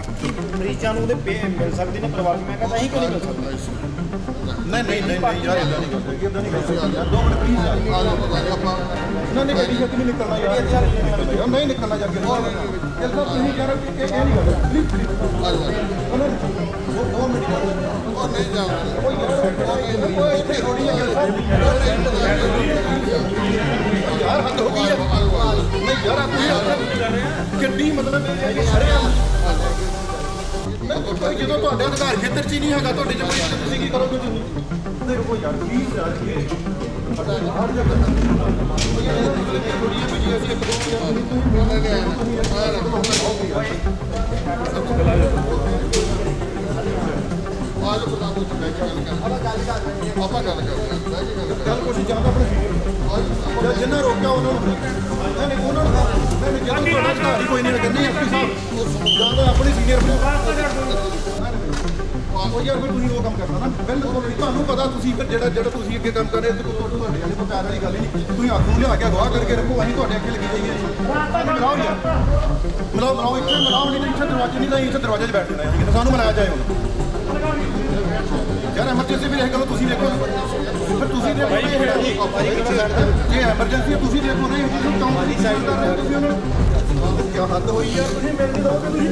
ਮਰੀਜ਼ਾਂ ਨੂੰ ਉਹਦੇ ਪੇ ਮਿਲ ਸਕਦੇ ਨੇ ਪਰਿਵਾਰਕ ਮੈਂ ਕਹਿੰਦਾ ਅਸੀਂ ਕਿਉਂ ਨਹੀਂ ਮਿਲ ਸਕਦੇ? ਨਹੀਂ ਨਹੀਂ ਨਹੀਂ ਨਹੀਂ ਯਾਰ ਇਦਾਂ ਨਹੀਂ ਕਰਦੇ ਇਦਾਂ ਨਹੀਂ ਕਰਦੇ ਦੋ ਮਿੰਟ ਪਲੀਜ਼ ਆ ਜਾਓ ਆਪਾਂ ਨਹੀਂ ਨਹੀਂ ਗੱਡੀ ਛੇਤੀ ਨਹੀਂ ਨਿਕਲਣਾ ਯਾਰ ਨਹੀਂ ਨਿਕਲਣਾ ਯਾਰ ਇਹ ਤਾਂ ਤੁਸੀਂ ਯਾਰ ਇਹ ਇਹ ਨਹੀਂ ਕਰਦੇ ਪਲੀਜ਼ ਪਲੀਜ਼ ਆ ਜਾਓ ਦੋ ਮਿੰਟ ਉਹ ਨਹੀਂ ਜਾਣਾ ਉਹ ਯਾਰ ਉਹ ਇੱਥੇ ਥੋੜੀ ਯਾਰ ਹੱਦ ਹੋ ਗਈ ਹੈ। ਨਹੀਂ ਯਾਰ ਆਪਣੀ ਗੱਡੀ ਮਤਲਬ ਇਹ ਸਾਰੇ ਨਹੀਂ ਕੋਈ ਜਦੋਂ ਤੁਹਾਡੇ ਅਧਿਕਾਰ ਖੇਤਰ 'ਚ ਹੀ ਨਹੀਂ ਹੈਗਾ ਤੁਹਾਡੇ ਜਮਹੂਰੀ ਤੇ ਤੁਸੀਂ ਕੀ ਕਰੋਗੇ ਤੁਸੀਂ ਨਹੀਂ ਰੁਕੋ ਯਾਰ ਪਲੀਜ਼ ਯਾਰ ਇਹ ਪਤਾ ਨਹੀਂ ਹਰ ਜਗ੍ਹਾ ਥੋੜੀ ਜਿਹੀ ਵੀ ਅਸੀਂ ਇੱਕ ਦੋ ਯਾਰ ਆ ਜਾਓ ਪਤਾ ਕੁਝ ਬੈਠ ਕੇ ਗੱਲ ਕਰਦੇ ਆਪਾਂ ਗੱਲ ਕਰਦੇ ਗੱਲ ਆਪਣੇ ਜਿੰਨਾ ਰੋਕਿਆ ਉਹਨਾਂ ਨੂੰ। ਨਹੀਂ ਉਹਨਾਂ ਨੂੰ ਕੋਈ ਨਹੀਂ ਲੱਗਣੀ ਐਸਪੀ ਸਾਹਿਬ ਜਾਂਦਾ ਆਪਣੇ ਸੀਨੀਅਰ ਉਹ ਯਾਰ ਫਿਰ ਤੁਸੀਂ ਉਹ ਕੰਮ ਕਰਨਾ ਨਾ ਬਿਲਕੁਲ ਨਹੀਂ ਤੁਹਾਨੂੰ ਪਤਾ ਤੁਸੀਂ ਫਿਰ ਜਿਹੜਾ ਜਿਹੜਾ ਤੁਸੀਂ ਅੱਗੇ ਕੰਮ ਕਰ ਰਹੇ ਤੇ ਕੋਈ ਤੁਹਾਡੇ ਵਾਲੇ ਕੋਈ ਪਿਆਰ ਵਾਲੀ ਗੱਲ ਹੀ ਨਹੀਂ ਤੁਸੀਂ ਆਖੂ ਲਿਆ ਕੇ ਅਗਵਾ ਕਰਕੇ ਰੱਖੋ ਅਸੀਂ ਤੁਹਾਡੇ ਅੱਗੇ ਲੱਗੀ ਜਾਈਏ ਮਿਲਾਓ ਯਾਰ ਮਿਲਾਓ ਮਿਲਾਓ ਇੱਥੇ ਮਿਲਾਓ ਨਹੀਂ ਇੱਥੇ ਦਰਵਾਜ਼ੇ ਨਹੀਂ ਤਾਂ ਇੱਥੇ ਦਰਵਾਜ਼ੇ 'ਚ ਬੈਠ ਜਾਣਾ ਸਾਨੂੰ ਮਿਲਾਇਆ ਜਾਏ ਹੁਣ ਯਾਰ ਐਮਰਜੈਂਸੀ ਵੀ ਇਹ ਕਰੋ ਤੁਸੀਂ ਦੇਖੋ। ਫਿਰ ਤੁਸੀਂ ਦੇਖੋ ਇਹ ਇਹ ਐਮਰਜੈਂਸੀ ਹੈ ਤੁਸੀਂ ਦੇਖੋ ਨਹੀਂ ਤੁਸੀਂ ਕੰਮ ਦੀ ਸਾਈਡ ਕਰ ਰਹੇ ਹੋ ਤੁਸੀਂ ਉਹਨਾਂ ਨੂੰ? ਕੀ ਹੱਦ ਹੋਈ ਯਾਰ? ਤੁਸੀਂ ਮਿਲ ਨਹੀਂ ਦੋਗੇ ਤੁਸੀਂ।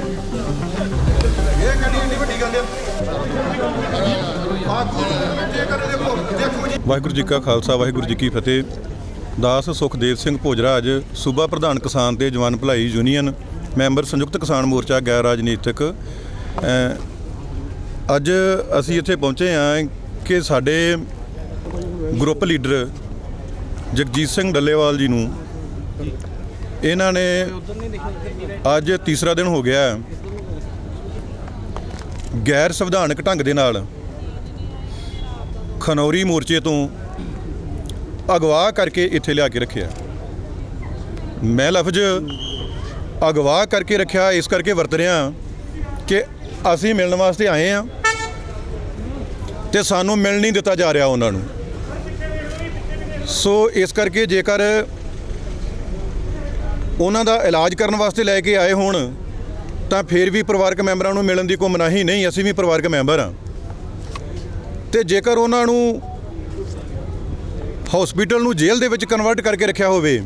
ਇਹ ਗੱਡੀ ਇੰਨੀ ਵੱਡੀ ਗੱਲ ਹੈ ਆਗੂ ਜੇ ਕਰ ਦੇਖੋ ਦੇਖੋ ਜੀ। ਵਾਹਿਗੁਰੂ ਜੀ ਕਾ ਖਾਲਸਾ ਵਾਹਿਗੁਰੂ ਜੀ ਕੀ ਫਤਿਹ। ਦਾਸ ਸੁਖਦੇਵ ਸਿੰਘ ਭੋਜਰਾਜ ਸੂਬਾ ਪ੍ਰਧਾਨ ਕਿਸਾਨ ਤੇ ਜਵਾਨ ਭਲਾਈ ਯੂਨੀਅਨ ਮੈਂਬਰ ਸੰਯੁਕਤ ਕਿਸਾਨ ਮੋਰਚਾ ਗੈਰ ਰਾਜਨੀਤਿਕ ਅੱਜ ਅਸੀਂ ਇੱਥੇ ਪਹੁੰਚੇ ਹਾਂ ਕਿ ਸਾਡੇ ਗਰੁੱਪ ਲੀਡਰ ਜਗਜੀਤ ਸਿੰਘ ਡੱਲੇਵਾਲ ਜੀ ਨੂੰ। ਇਹਨਾਂ ਨੇ ਅੱਜ ਤੀਸਰਾ ਦਿਨ ਹੋ ਗਿਆ ਗੈਰ ਸੰਵਿਧਾਨਕ ਢੰਗ ਦੇ ਨਾਲ ਖਨੌਰੀ ਮੋਰਚੇ ਤੋਂ ਅਗਵਾ ਕਰਕੇ ਇੱਥੇ ਲਿਆ ਕੇ ਰੱਖਿਆ। ਮੈਂ ਲਫ਼ਜ਼ ਅਗਵਾ ਕਰਕੇ ਰੱਖਿਆ, ਇਸ ਕਰਕੇ ਵਰਤ ਰਿਹਾ ਕਿ ਅਸੀਂ ਮਿਲਣ ਵਾਸਤੇ ਆਏ ਆ ਤੇ ਸਾਨੂੰ ਮਿਲ ਨਹੀਂ ਦਿੱਤਾ ਜਾ ਰਿਹਾ ਉਹਨਾਂ ਨੂੰ। ਸੋ ਇਸ ਕਰਕੇ ਜੇਕਰ ਉਹਨਾਂ ਦਾ ਇਲਾਜ ਕਰਨ ਵਾਸਤੇ ਲੈ ਕੇ ਆਏ ਹੋਣ, ਤਾਂ ਫਿਰ ਵੀ ਪਰਿਵਾਰਕ ਮੈਂਬਰਾਂ ਨੂੰ ਮਿਲਣ ਦੀ ਕੋਈ ਮਨਾਹੀ ਨਹੀਂ, ਅਸੀਂ ਵੀ ਪਰਿਵਾਰਕ ਮੈਂਬਰ ਹਾਂ। ਤੇ ਜੇਕਰ ਉਹਨਾਂ ਨੂੰ ਹਸਪੀਟਲ ਨੂੰ ਜੇਲ੍ਹ ਦੇ ਵਿੱਚ ਕਨਵਰਟ ਕਰਕੇ ਰੱਖਿਆ ਹੋਵੇ,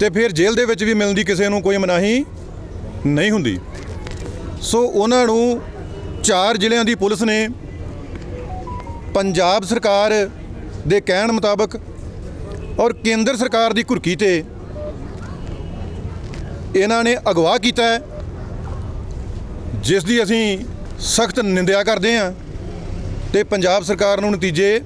ਤੇ ਫਿਰ ਜੇਲ੍ਹ ਦੇ ਵਿੱਚ ਵੀ ਮਿਲਣ ਦੀ ਕਿਸੇ ਨੂੰ ਕੋਈ ਮਨਾਹੀ ਨਹੀਂ ਹੁੰਦੀ। ਸੋ ਉਹਨਾਂ ਨੂੰ ਚਾਰ ਜ਼ਿਲ੍ਹਿਆਂ ਦੀ ਪੁਲਿਸ ਨੇ ਪੰਜਾਬ ਸਰਕਾਰ ਦੇ ਕਹਿਣ ਮੁਤਾਬਕ ਔਰ ਕੇਂਦਰ ਸਰਕਾਰ ਦੀ ਘੁਰਕੀ ਤੇ ਇਹਨਾਂ ਨੇ ਅਗਵਾ ਕੀਤਾ ਹੈ ਜਿਸ ਦੀ ਅਸੀਂ ਸਖਤ ਨਿੰਦਿਆ ਕਰਦੇ ਹਾਂ ਤੇ ਪੰਜਾਬ ਸਰਕਾਰ ਨੂੰ ਨਤੀਜੇ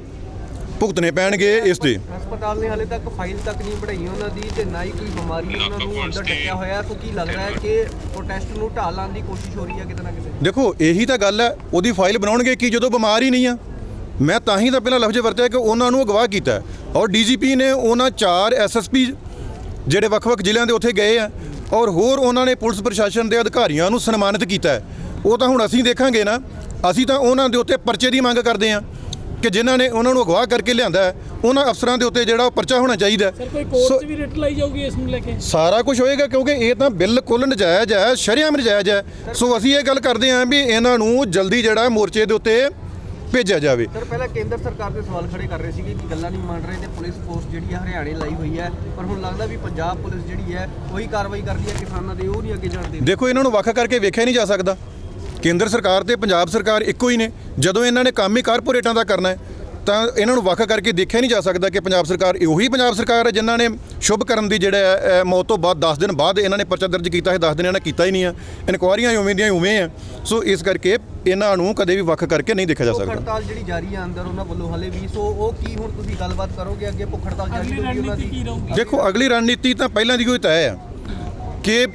ਭੁਗਤਣੇ ਪੈਣਗੇ ਇਸ ਦੇ। ਹਸਪਤਾਲ ਨੇ ਹਾਲੇ ਤੱਕ ਫਾਈਲ ਤੱਕ ਨਹੀਂ ਬਣਾਈ ਉਹਨਾਂ ਦੀ ਤੇ ਨਾ ਹੀ ਕੋਈ ਬਿਮਾਰੀ ਉਹਨਾਂ ਨੂੰ ਅੰਦਰ ਟੱਕਿਆ ਹੋਇਆ ਸੋ ਕੀ ਲੱਗਦਾ ਹੈ ਕਿ ਪ੍ਰੋਟੈਸਟ ਨੂੰ ਢਾਹ ਲਾਉਣ ਦੀ ਕੋਸ਼ਿਸ਼ ਹੋ ਰਹੀ ਹੈ ਕਿਤੇ ਨਾ ਕਿਤੇ। ਦੇਖੋ ਇਹੀ ਤਾਂ ਗੱਲ ਹੈ ਉਹਦੀ ਫਾਈਲ ਬਣਾਉਣਗੇ ਕੀ ਜਦੋਂ ਬਿਮਾਰ ਹੀ ਨਹੀਂ ਆ? ਮੈਂ ਤਾਂ ਹੀ ਤਾਂ ਪਹਿਲਾਂ ਲਫ਼ਜ਼ ਵਰਤਿਆ ਕਿ ਉਹਨਾਂ ਨੂੰ ਅਗਵਾ ਕੀਤਾ। ਔਰ ਡੀਜੀਪੀ ਨੇ ਉਹਨਾਂ ਚਾਰ ਐਸਐਸਪੀ ਜਿਹੜੇ ਵੱਖ-ਵੱਖ ਜ਼ਿਲ੍ਹਿਆਂ ਦੇ ਉੱਥੇ ਗਏ ਆ ਔਰ ਹੋਰ ਉਹਨਾਂ ਨੇ ਪੁਲਿਸ ਪ੍ਰਸ਼ਾਸਨ ਦੇ ਅਧਿਕਾਰੀਆਂ ਨੂੰ ਸਨਮਾਨਿਤ ਕੀਤਾ। ਉਹ ਤਾਂ ਹੁਣ ਅਸੀਂ ਦੇਖਾਂਗੇ ਨਾ ਅਸੀਂ ਤਾਂ ਉਹਨਾਂ ਦੇ ਉੱਤੇ ਪਰਚੇ ਦੀ ਮੰਗ ਕਰਦੇ ਆ ਕਿ ਜਿਨ੍ਹਾਂ ਨੇ ਉਹਨਾਂ ਨੂੰ ਅਗਵਾ ਕਰਕੇ ਲਿਆਂਦਾ ਉਹਨਾਂ ਅਫਸਰਾਂ ਦੇ ਉੱਤੇ ਜਿਹੜਾ ਉਹ ਪਰਚਾ ਹੋਣਾ ਚਾਹੀਦਾ। ਸਰ ਕੋਈ ਕੋਰਟ ਵੀ ਰਿਟ ਲਾਈ ਜਾਊਗੀ ਇਸ ਨੂੰ ਲੈ ਕੇ ਸਾਰਾ ਕੁਝ ਹੋਏਗਾ ਕਿਉਂਕਿ ਇਹ ਤਾਂ ਬਿਲਕੁਲ ਨਜਾਇਜ਼ ਹੈ ਸ਼ਰੇਆਮ ਨਜਾਇਜ਼ ਹੈ ਸੋ ਅਸੀਂ ਇਹ ਗੱਲ ਕਰਦੇ ਹਾਂ ਵੀ ਇਹਨਾਂ ਨੂੰ ਜਲਦੀ ਜਿਹੜਾ ਮੋਰਚੇ ਦੇ ਉੱਤੇ ਭੇਜਿਆ ਜਾਵੇ। ਸਰ ਪਹਿਲਾਂ ਕੇਂਦਰ ਸਰਕਾਰ ਦੇ ਸਵਾਲ ਖੜੇ ਕਰ ਰਹੇ ਸੀਗੇ ਕਿ ਗੱਲਾਂ ਨਹੀਂ ਮੰਨ ਰਹੇ ਤੇ ਪੁਲਿਸ ਫੋਰਸ ਜਿਹੜੀ ਹੈ ਹਰਿਆਣੇ ਲਾਈ ਹੋਈ ਹੈ। ਪਰ ਹੁਣ ਲੱਗਦਾ ਵੀ ਪੰਜਾਬ ਪੁਲਿਸ ਜਿਹੜੀ ਹੈ ਉਹੀ ਕਾਰਵਾਈ ਕਰਦੀ ਹੈ ਕਿਸਾਨਾਂ ਦੇ ਉਹ ਨਹੀਂ ਅੱਗੇ ਜਾਣਦੇ ਦੇਖੋ ਇਹਨਾਂ ਨੂੰ ਵੱਖ ਕਰਕੇ ਵੇਖਿਆ ਨਹੀਂ ਜਾ ਸਕਦਾ। ਕੇਂਦਰ ਸਰਕਾਰ ਤੇ ਪੰਜਾਬ ਸਰਕਾਰ ਇੱਕੋ ਹੀ ਨੇ। ਜਦੋਂ ਇਹਨਾਂ ਨੇ ਕੰਮ ਹੀ ਕਾਰਪੋਰੇਟਾਂ ਦਾ ਕਰਨਾ ਹੈ ਤਾਂ ਇਹਨਾਂ ਨੂੰ ਵੱਖ ਕਰਕੇ ਦੇਖਿਆ ਨਹੀਂ ਜਾ ਸਕਦਾ ਕਿ ਪੰਜਾਬ ਸਰਕਾਰ ਉਹੀ ਪੰਜਾਬ ਸਰਕਾਰ ਹੈ ਜਿਨ੍ਹਾਂ ਨੇ ਸ਼ੁਭ ਕਰਨ ਦੀ ਜਿਹੜਾ ਮੌਤ ਤੋਂ ਬਾਅਦ 10 ਦਿਨ ਬਾਅਦ ਇਹਨਾਂ ਨੇ ਪਰਚਾ ਦਰਜ ਕੀਤਾ ਹੈ 10 ਦਿਨ ਇਹਨਾਂ ਨੇ ਕੀਤਾ ਹੀ ਨਹੀਂ ਆ ਇਨਕੁਆਰੀਆਂ ਹੀ ਉਵੇਂ ਦੀਆਂ ਹੀ ਉਵੇਂ ਆ ਸੋ ਇਸ ਕਰਕੇ ਇਹਨਾਂ ਨੂੰ ਕਦੇ ਵੀ ਵੱਖ ਕਰਕੇ ਨਹੀਂ ਦੇਖਿਆ ਜਾ ਭੁੱਖ ਸਕਦਾ। ਹੜਤਾਲ ਜਿਹੜੀ ਜਾਰੀ ਹੈ ਅੰਦਰ ਉਹਨਾਂ ਵੱਲੋਂ ਹਲੇ ਵੀ ਸੋ ਉਹ ਕੀ ਹੁਣ ਤੁਸੀਂ ਗੱਲਬਾਤ ਕਰੋਗੇ ਅੱਗੇ ਭੁੱਖ ਹੜਤਾਲ ਜਾਰੀ ਅਗਲੀ ਹੋਊਗੀ ਉਹਨਾਂ ਰਣਨੀਤੀ ਕੀ ਦੀ ਰਹੂਗੀ? ਦੇਖੋ ਅਗਲੀ ਰਣਨੀਤੀ ਤਾਂ ਪਹਿਲਾਂ ਦੀ ਕੋਈ ਤੈਅ ਹੈ ਕਿ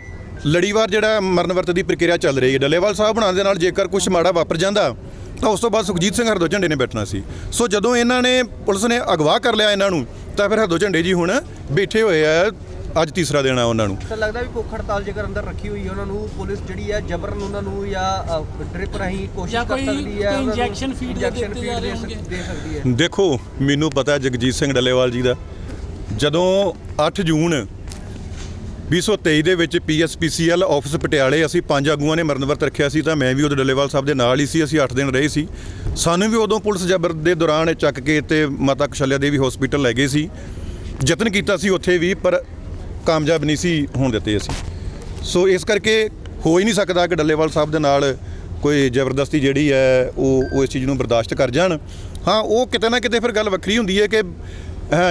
ਲੜੀਵਾਰ ਜਿਹੜਾ ਮਰਨ ਵਰਤ ਦੀ ਪ੍ਰਕਿਰਿਆ ਚੱਲ ਰਹੀ ਹੈ। ਡੱਲੇਵਾਲ ਸਾਹਿਬ ਬਣਾਉਣ ਦੇ ਨਾਲ ਜੇਕਰ ਕੁਝ ਮਾੜਾ ਵਾਪਰ ਜਾਂਦਾ ਤਾਂ ਉਸ ਤੋਂ ਬਾਅਦ ਸੁਖਜੀਤ ਸਿੰਘ ਹਰਦੋ ਝੰਡੇ ਨੇ ਬੈਠਣਾ ਸੀ। ਸੋ ਜਦੋਂ ਇਹਨਾਂ ਨੇ ਪੁਲਿਸ ਨੇ ਅਗਵਾ ਕਰ ਲਿਆ ਇਹਨਾਂ ਨੂੰ ਤਾਂ ਫਿਰ ਹਰਦੋ ਝੰਡੇ ਜੀ ਹੁਣ ਬੈਠੇ ਹੋਏ ਆ ਅੱਜ ਤੀਸਰਾ ਦਿਨ ਆ ਉਹਨਾਂ ਨੂੰ। ਤਾਂ ਲੱਗਦਾ ਵੀ ਭੁੱਖ ਹੜਤਾਲ ਜੇਕਰ ਅੰਦਰ ਰੱਖੀ ਹੋਈ ਹੈ ਉਹਨਾਂ ਨੂੰ ਪੁਲਿਸ ਜਿਹੜੀ ਹੈ ਜਬਰਨ ਉਹਨਾਂ ਨੂੰ ਜਾਂ ਡ੍ਰਿਪ ਰਾਹੀਂ ਕੋਸ਼ਿਸ਼ ਕਰ ਸਕਦੀ ਹੈ ਕੋਈ ਉਹਨਾਂ ਨੂੰ injection feed ਦੇ injection ਦਿੱਤੇ feed ਜਾ ਰਹੇ ਦੇ ਸਕ- ਹੋਣਗੇ। ਦੇ ਸਕਦੀ ਹੈ ਦੇਖੋ ਮੈਨੂੰ ਪਤਾ ਜਗਜੀਤ ਸਿੰਘ ਡੱਲੇਵਾਲ ਜੀ ਦਾ। ਜਦੋਂ 8 ਜੂਨ 2023 ਦੇ ਵਿੱਚ ਪੀਐਸਪੀਸੀਐਲ ਆਫਿਸ ਪਟਿਆਲੇ ਅਸੀਂ ਪੰਜ ਆਗੂਆਂ ਨੇ ਮਰਨ ਵਰਤ ਰੱਖਿਆ ਸੀ ਤਾਂ ਮੈਂ ਵੀ ਉਦੋਂ ਡੱਲੇਵਾਲ ਸਾਹਿਬ ਦੇ ਨਾਲ ਹੀ ਸੀ, ਅਸੀਂ 8 ਦਿਨ ਰਹੇ ਸੀ। ਸਾਨੂੰ ਵੀ ਉਦੋਂ ਪੁਲਿਸ ਜਬਰ ਦੇ ਦੌਰਾਨ ਚੱਕ ਕੇ ਤੇ ਮਾਤਾ ਕੁਸ਼ਲਿਆ ਦੇਵੀ ਹਸਪੀਟਲ ਲੈ ਗਏ ਸੀ। ਯਤਨ ਕੀਤਾ ਸੀ ਉੱਥੇ ਵੀ, ਪਰ ਕਾਮਯਾਬ ਨਹੀਂ ਸੀ ਹੋਣ ਦਿੱਤੇ ਅਸੀਂ। ਸੋ ਇਸ ਕਰਕੇ ਹੋ ਹੀ ਨਹੀਂ ਸਕਦਾ ਕਿ ਡੱਲੇਵਾਲ ਸਾਹਿਬ ਦੇ ਨਾਲ ਕੋਈ ਜ਼ਬਰਦਸਤੀ ਜਿਹੜੀ ਹੈ, ਉਹ ਉਹ ਇਸ ਚੀਜ਼ ਨੂੰ ਬਰਦਾਸ਼ਤ ਕਰ ਜਾਣ। ਹਾਂ, ਉਹ ਕਿਤੇ ਨਾ ਕਿਤੇ ਫਿਰ ਗੱਲ ਵੱਖਰੀ ਹੁੰਦੀ ਹੈ ਕਿ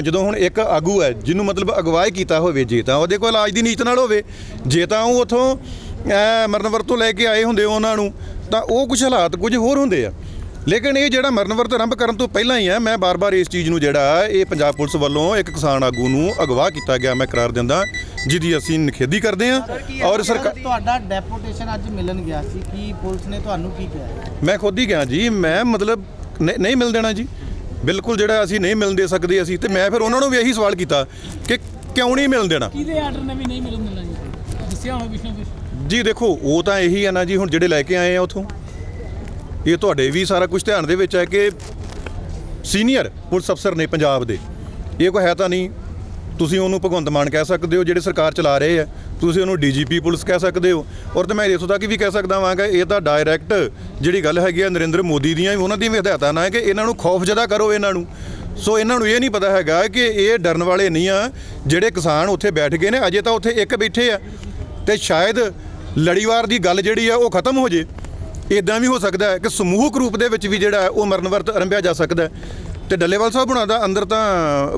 ਜਦੋਂ ਹੁਣ ਇੱਕ ਆਗੂ ਹੈ ਜਿਹਨੂੰ ਮਤਲਬ ਅਗਵਾਈ ਕੀਤਾ ਹੋਵੇ ਜੇ ਤਾਂ ਉਹਦੇ ਕੋਲ ਇਲਾਜ ਦੀ ਨੀਤ ਨਾਲ ਹੋਵੇ ਜੇ ਤਾਂ ਉਹ ਉਥੋਂ ਮਰਨ ਵਰਤ ਤੋਂ ਲੈ ਕੇ ਆਏ ਹੁੰਦੇ ਉਹਨਾਂ ਨੂੰ ਤਾਂ ਉਹ ਕੁਝ ਹਾਲਾਤ ਕੁਝ ਹੋਰ ਹੁੰਦੇ ਆ। ਲੇਕਿਨ ਇਹ ਜਿਹੜਾ ਮਰਨ ਵਰਤ ਆਰੰਭ ਕਰਨ ਤੋਂ ਪਹਿਲਾਂ ਹੀ ਹੈ ਮੈਂ ਬਾਰ-ਬਾਰ ਇਸ ਚੀਜ਼ ਨੂੰ ਜਿਹੜਾ ਇਹ ਪੰਜਾਬ ਪੁਲਿਸ ਵੱਲੋਂ ਇੱਕ ਕਿਸਾਨ ਆਗੂ ਨੂੰ ਅਗਵਾ ਕੀਤਾ ਗਿਆ ਮੈਂ ਕਰਾਰ ਦਿੰਦਾ ਜਿਹਦੀ ਅਸੀਂ ਨਿਖੇਧੀ ਕਰਦੇ ਹਾਂ ਔਰ ਸਰਕਾਰ ਤੁਹਾਡਾ ਡੈਪੂਟੇਸ਼ਨ ਅੱਜ ਮਿਲਣ ਗਿਆ ਸੀ ਕੀ ਪੁਲਿਸ ਨੇ ਤੁਹਾਨੂੰ ਕੀ ਕਿਹਾ? ਮੈਂ ਖੁਦ ਹੀ ਗਿਆ ਜੀ ਮੈਂ ਮਤਲਬ ਨਹੀਂ ਮਿਲ ਦੇਣਾ ਜੀ। ਬਿਲਕੁਲ ਜਿਹੜਾ ਅਸੀਂ ਨਹੀਂ ਮਿਲਣ ਦੇ ਸਕਦੇ ਅਸੀਂ ਤੇ ਮੈਂ ਫਿਰ ਉਹਨਾਂ ਨੂੰ ਵੀ ਇਹੀ ਸਵਾਲ ਕੀਤਾ ਕਿ ਕਿਉਂ ਨਹੀਂ ਮਿਲਣ ਦੇਣਾ? ਕਿਹਦੇ ਆਰਡਰ ਨੇ ਵੀ ਨਹੀਂ ਮਿਲਣ ਦੇਣਾ ਜੀ? ਦੱਸਿਆ ਹੋਣਾ ਕੁਛ ਨਾ ਕੁਛ? ਜੀ ਦੇਖੋ ਉਹ ਤਾਂ ਇਹੀ ਹੈ ਨਾ ਜੀ ਹੁਣ ਜਿਹੜੇ ਲੈ ਕੇ ਆਏ ਆ ਉਥੋਂ। ਇਹ ਤੁਹਾਡੇ ਵੀ ਸਾਰਾ ਕੁਝ ਧਿਆਨ ਦੇ ਵਿੱਚ ਹੈ ਕਿ ਸੀਨੀਅਰ ਪੁਲਿਸ ਅਫਸਰ ਨੇ ਪੰਜਾਬ ਦੇ। ਇਹ ਕੋਈ ਹੈ ਤਾਂ ਨਹੀਂ। ਤੁਸੀਂ ਉਹਨੂੰ ਭਗਵੰਤ ਮਾਨ ਕਹਿ ਸਕਦੇ ਹੋ ਜਿਹੜੇ ਸਰਕਾਰ ਚਲਾ ਰਹੇ ਆ। ਤੁਸੀਂ ਉਹਨੂੰ ਡੀਜੀਪੀ ਪੁਲਿਸ ਕਹਿ ਸਕਦੇ ਹੋ। ਔਰ ਤੇ ਮੈਂ ਇੱਥੋਂ ਤੱਕ ਵੀ ਕਹਿ ਸਕਦਾ ਵਾਂਗਾ ਇਹ ਤਾਂ ਡਾਇਰੈਕਟ ਜਿਹੜੀ ਗੱਲ ਹੈਗੀ ਆ ਨਰਿੰਦਰ ਮੋਦੀ ਦੀਆਂ ਉਹਨਾਂ ਦੀਆਂ ਵੀ ਹਦਾਇਤਾਂ ਨਾਲ ਹੈ ਕਿ ਇਹਨਾਂ ਨੂੰ ਖੌਫਜ਼ਦਾ ਕਰੋ ਇਹਨਾਂ ਨੂੰ। ਸੋ ਇਹਨਾਂ ਨੂੰ ਇਹ ਨਹੀਂ ਪਤਾ ਹੈਗਾ ਕਿ ਇਹ ਡਰਨ ਵਾਲੇ ਨਹੀਂ ਆ, ਜਿਹੜੇ ਕਿਸਾਨ ਉੱਥੇ ਬੈਠ ਗਏ ਨੇ, ਅਜੇ ਤਾਂ ਉੱਥੇ ਇੱਕ ਬੈਠੇ ਆ। ਤੇ ਸ਼ਾਇਦ ਲੜੀਵਾਰ ਦੀ ਗੱਲ ਜਿਹੜੀ ਆ, ਉਹ ਖਤਮ ਹੋ ਜੇ। ਇਦਾਂ ਵੀ ਹੋ ਸਕਦਾ ਹੈ ਕਿ ਸਮੂਹਕ ਰੂਪ ਦੇ ਵਿੱਚ ਵੀ ਜਿਹੜਾ ਉਹ ਮਰਨ ਵਰਤ ਆਰੰਭਿਆ ਜਾ ਸਕਦਾ ਹੈ। ਤੇ ਡੱਲੇਵਾਲ ਸਾਹਿਬ ਹੁਣਾਂ ਦਾ ਅੰਦਰ ਤਾਂ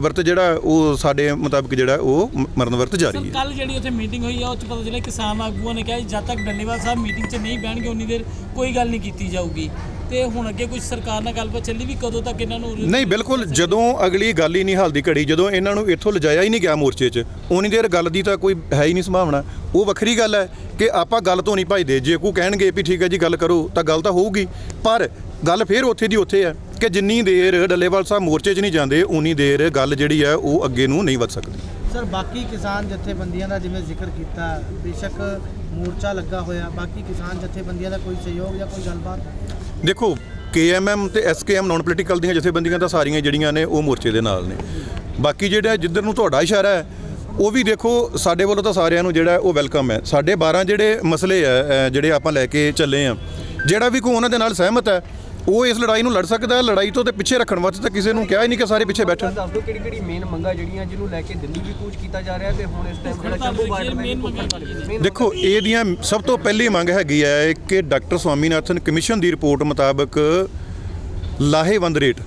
ਵਰਤ ਜਿਹੜਾ ਉਹ ਸਾਡੇ ਮੁਤਾਬਕ ਜਿਹੜਾ ਉਹ ਮਰਨ ਵਰਤ ਜਾਰੀ ਸਰ ਹੈ। ਕੱਲ ਜਿਹੜੀ ਉੱਥੇ ਮੀਟਿੰਗ ਹੋਈ ਆ ਉਹ ਚ ਪਤਾ ਚੱਲਿਆ ਕਿਸਾਨ ਆਗੂਆਂ ਨੇ ਕਿਹਾ ਜੀ, ਜਦ ਤੱਕ ਡੱਲੇਵਾਲ ਸਾਹਿਬ ਮੀਟਿੰਗ 'ਚ ਨਹੀਂ ਬਹਿਣਗੇ ਉਨੀ ਦੇਰ ਕੋਈ ਗੱਲ ਨਹੀਂ ਕੀਤੀ ਜਾਊਗੀ। ਤੇ ਹੁਣ ਅੱਗੇ ਕੁਝ ਸਰਕਾਰ ਨਾਲ ਗੱਲਬਾਤ ਚੱਲੀ ਵੀ ਕਦੋਂ ਤੱਕ ਇਹਨਾਂ ਨੂੰ ਨਹੀਂ ਬਿਲਕੁਲ ਜਦੋਂ ਅਗਲੀ ਗੱਲ ਹੀ ਨਹੀਂ ਹਲਦੀ ਘੜੀ ਜਦੋਂ ਇਹਨਾਂ ਨੂੰ ਇੱਥੋਂ ਲਿਜਾਇਆ ਹੀ ਨਹੀਂ ਗਿਆ ਮੋਰਚੇ 'ਚ ਉਨੀ ਦੇਰ ਗੱਲ ਦੀ ਤਾਂ ਕੋਈ ਹੈ ਹੀ ਨਹੀਂ ਸੰਭਾਵਨਾ। ਉਹ ਵੱਖਰੀ ਗੱਲ ਹੈ ਕਿ ਆਪਾਂ ਗੱਲ ਤੋਂ ਨਹੀਂ ਭਜਦੇ। ਜੇ ਕੋ ਕਹਿਣਗੇ ਵੀ ਠੀਕ ਹੈ ਜੀ ਗੱਲ ਕਰੋ ਤਾਂ ਗੱਲ ਤਾਂ ਹੋਊਗੀ। ਪਰ ਗੱਲ ਫੇਰ ਉੱਥੇ ਦੀ ਉੱਥੇ ਹੈ। ਕਿ ਜਿੰਨੀ ਦੇਰ ਡੱਲੇਵਾਲ ਸਾਹਿਬ ਮੋਰਚੇ 'ਚ ਨਹੀਂ ਜਾਂਦੇ ਉਨੀ ਦੇਰ ਗੱਲ ਜਿਹੜੀ ਹੈ ਉਹ ਅੱਗੇ ਨੂੰ ਨਹੀਂ ਵੱਧ ਸਕਦੀ। ਸਰ ਬਾਕੀ ਕਿਸਾਨ ਜਥੇਬੰਦੀਆਂ ਦਾ ਜਿਵੇਂ ਜ਼ਿਕਰ ਕੀਤਾ ਬੇਸ਼ੱਕ ਮੋਰਚਾ ਲੱਗਾ ਹੋਇਆ ਬਾਕੀ ਕਿਸਾਨ ਜਥੇਬੰਦੀਆਂ ਦਾ ਕੋਈ ਸਹਿਯੋਗ ਜਾਂ ਕੋਈ ਗੱਲਬਾਤ? ਦੇਖੋ ਕੇਐਮਐਮ ਤੇ ਐਸਕੇਐਮ ਨਾਨ ਪੋਲੀਟੀਕਲ ਦੀਆਂ ਜਥੇਬੰਦੀਆਂ ਤਾਂ ਸਾਰੀਆਂ ਜਿਹੜੀਆਂ ਨੇ ਉਹ ਮੋਰਚੇ ਦੇ ਨਾਲ ਨੇ। ਬਾਕੀ ਜਿਹੜਾ ਜਿੱਧਰ ਨੂੰ ਤੁਹਾਡਾ ਇਸ਼ਾਰਾ ਹੈ ਉਹ ਵੀ ਦੇਖੋ ਸਾਡੇ ਵੱਲੋਂ ਤਾਂ ਸਾਰਿਆਂ ਨੂੰ ਜਿਹੜਾ ਹੈ ਉਹ ਵੈਲਕਮ ਹੈ। ਸਾਡੇ 12 ਜਿਹੜੇ ਮਸਲੇ ਆ ਅ, ਜਿਹੜੇ ਆਪਾਂ ਲੈ ਕੇ ਚੱਲੇ ਆ ਜਿਹੜਾ ਵੀ ਕੋਈ ਉਹਨਾਂ ਦੇ ਨਾਲ ਸਹਿਮਤ ਹੈ ਉਹ ਇਸ ਲੜਾਈ ਨੂੰ ਲੜ ਸਕਦਾ ਹੈ ਲੜਾਈ ਤੋਂ ਤੇ ਪਿੱਛੇ ਰੱਖਣ ਵਾਸਤੇ ਤਾਂ ਕਿਸੇ ਨੂੰ ਕਿਹਾ ਹੀ ਨਹੀਂ ਕਿ ਸਾਰੇ ਪਿੱਛੇ ਬੈਠਣ। ਦੱਸ ਦਿਓ ਕਿਹੜੀ ਕਿਹੜੀ ਮੇਨ ਮੰਗਾਂ ਜਿਹੜੀਆਂ ਜਿਹਨੂੰ ਲੈ ਕੇ ਦਿੱਲੀ ਵੀ ਕੂਚ ਕੀਤਾ ਜਾ ਰਿਹਾ ਤੇ ਹੁਣ ਇਸ ਟਾਈਮ ਜਿਹੜਾ ਹੋਈ ਬਾਰਡਰ ਹੈ, ਤੇ ਦੇਖੋ ਇਹਦੀਆਂ ਸਭ ਤੋਂ ਪਹਿਲੀ ਮੰਗ ਹੈਗੀ ਹੈ ਕਿ ਡਾਕਟਰ ਸਵਾਮੀਨਾਥਨ ਕਮਿਸ਼ਨ ਦੀ ਰਿਪੋਰਟ ਮੁਤਾਬਕ ਲਾਹੇਵੰਦ ਰੇਟ।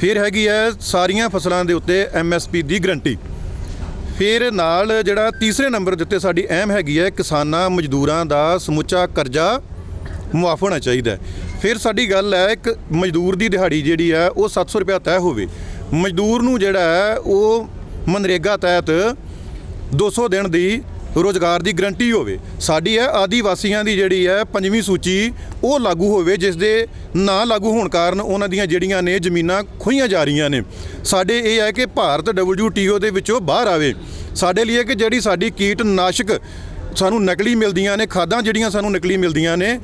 ਫਿਰ ਹੈਗੀ ਹੈ ਸਾਰੀਆਂ ਫਸਲਾਂ ਦੇ ਉੱਤੇ ਐਮਐਸਪੀ ਦੀ ਗਰੰਟੀ। ਫਿਰ ਨਾਲ ਜਿਹੜਾ ਤੀਸਰੇ ਨੰਬਰ ਦੇ ਉੱਤੇ ਸਾਡੀ ਅਹਿਮ ਹੈਗੀ ਹੈ ਕਿਸਾਨਾਂ ਮਜ਼ਦੂਰਾਂ ਦਾ ਸਮੁੱਚਾ ਕਰਜ਼ਾ ਮੁਆਫ ਹੋਣਾ ਚਾਹੀਦਾ ਹੈ। ਫਿਰ ਸਾਡੀ ਗੱਲ ਹੈ, ਇੱਕ ਮਜ਼ਦੂਰ ਦੀ ਦਿਹਾੜੀ ਜਿਹੜੀ ਹੈ, ਉਹ 700 ਰੁਪਏ ਤੈਅ ਹੋਵੇ। ਮਜ਼ਦੂਰ ਨੂੰ ਜਿਹੜਾ ਹੈ, ਉਹ ਮਨਰੇਗਾ ਤਹਿਤ 200 ਦਿਨ ਦੀ ਰੋਜ਼ਗਾਰ ਦੀ ਗਰੰਟੀ ਹੋਵੇ। ਸਾਡੀ ਹੈ, ਆਦੀਵਾਸੀਆਂ ਦੀ ਜਿਹੜੀ ਹੈ, ਪੰਜਵੀਂ ਸੂਚੀ ਉਹ ਲਾਗੂ ਹੋਵੇ, ਜਿਸ ਦੇ ਨਾ ਲਾਗੂ ਹੋਣ ਕਾਰਨ ਉਹਨਾਂ ਦੀਆਂ ਜਿਹੜੀਆਂ ਨੇ ਜ਼ਮੀਨਾਂ ਖੋਈਆਂ ਜਾ ਰਹੀਆਂ ਨੇ। ਸਾਡੇ ਇਹ ਹੈ ਕਿ ਭਾਰਤ WTO ਦੇ ਵਿੱਚੋਂ ਬਾਹਰ ਆਵੇ। ਸਾਡੇ ਲਈ ਇਹ ਕਿ ਜਿਹੜੀ ਸਾਡੀ ਕੀਟਨਾਸ਼ਕ ਸਾਨੂੰ ਨਕਲੀ ਮਿਲਦੀਆਂ ਨੇ, ਖਾਦਾਂ ਜਿਹੜੀਆਂ ਸਾਨੂੰ ਨਕਲੀ ਮਿਲਦੀਆਂ ਨੇ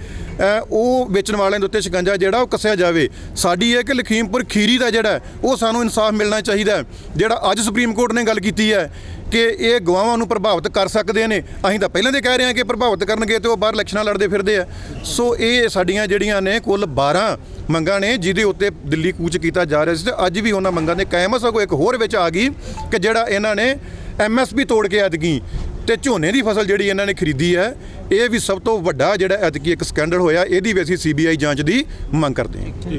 ਉਹ ਵੇਚਣ ਵਾਲਿਆਂ ਦੇ ਉੱਤੇ ਸ਼ਿਕੰਜਾ ਜਿਹੜਾ ਉਹ ਕੱਸਿਆ ਜਾਵੇ। ਸਾਡੀ ਇਹ ਕਿ ਲਖੀਮਪੁਰ ਖੀਰੀ ਦਾ ਜਿਹੜਾ ਉਹ ਸਾਨੂੰ ਇਨਸਾਫ ਮਿਲਣਾ ਚਾਹੀਦਾ ਜਿਹੜਾ ਅੱਜ ਸੁਪਰੀਮ ਕੋਰਟ ਨੇ ਗੱਲ ਕੀਤੀ ਹੈ ਕਿ ਇਹ ਗਵਾਹਾਂ ਨੂੰ ਪ੍ਰਭਾਵਿਤ ਕਰ ਸਕਦੇ ਨੇ। ਅਸੀਂ ਤਾਂ ਪਹਿਲਾਂ ਦੇ ਕਹਿ ਰਹੇ ਹਾਂ ਕਿ ਪ੍ਰਭਾਵਿਤ ਕਰਨਗੇ ਤੇ ਉਹ ਬਾਹਰ ਇਲੈਕਸ਼ਨਾਂ ਲੜਦੇ ਫਿਰਦੇ ਆ। ਸੋ ਇਹ ਸਾਡੀਆਂ ਜਿਹੜੀਆਂ ਨੇ ਕੁੱਲ 12 ਮੰਗਾਂ ਨੇ, ਜਿਹਦੇ ਉੱਤੇ ਦਿੱਲੀ ਕੂਚ ਕੀਤਾ ਜਾ ਰਿਹਾ ਸੀ ਤੇ ਅੱਜ ਵੀ ਉਹਨਾਂ ਮੰਗਾਂ ਦੇ ਕਾਇਮ ਸਗੋਂ ਇੱਕ ਹੋਰ ਵਿੱਚ ਆ ਗਈ ਕਿ ਜਿਹੜਾ ਇਹਨਾਂ ਨੇ ਐਮਐਸਪੀ ਤੋੜ ਕੇ ਐਤਕੀ ਤੇ ਝੋਨੇ ਦੀ ਫਸਲ ਜਿਹੜੀ ਇਹਨਾਂ ਨੇ ਖਰੀਦੀ ਹੈ, ਇਹ ਵੀ ਸਭ ਤੋਂ ਵੱਡਾ ਜਿਹੜਾ ਐਤਕੀ ਇੱਕ ਸਕੈਂਡਲ ਹੋਇਆ, ਇਹਦੀ ਵੀ ਅਸੀਂ ਸੀਬੀਆਈ ਜਾਂਚ ਦੀ ਮੰਗ ਕਰਦੇ ਹਾਂ।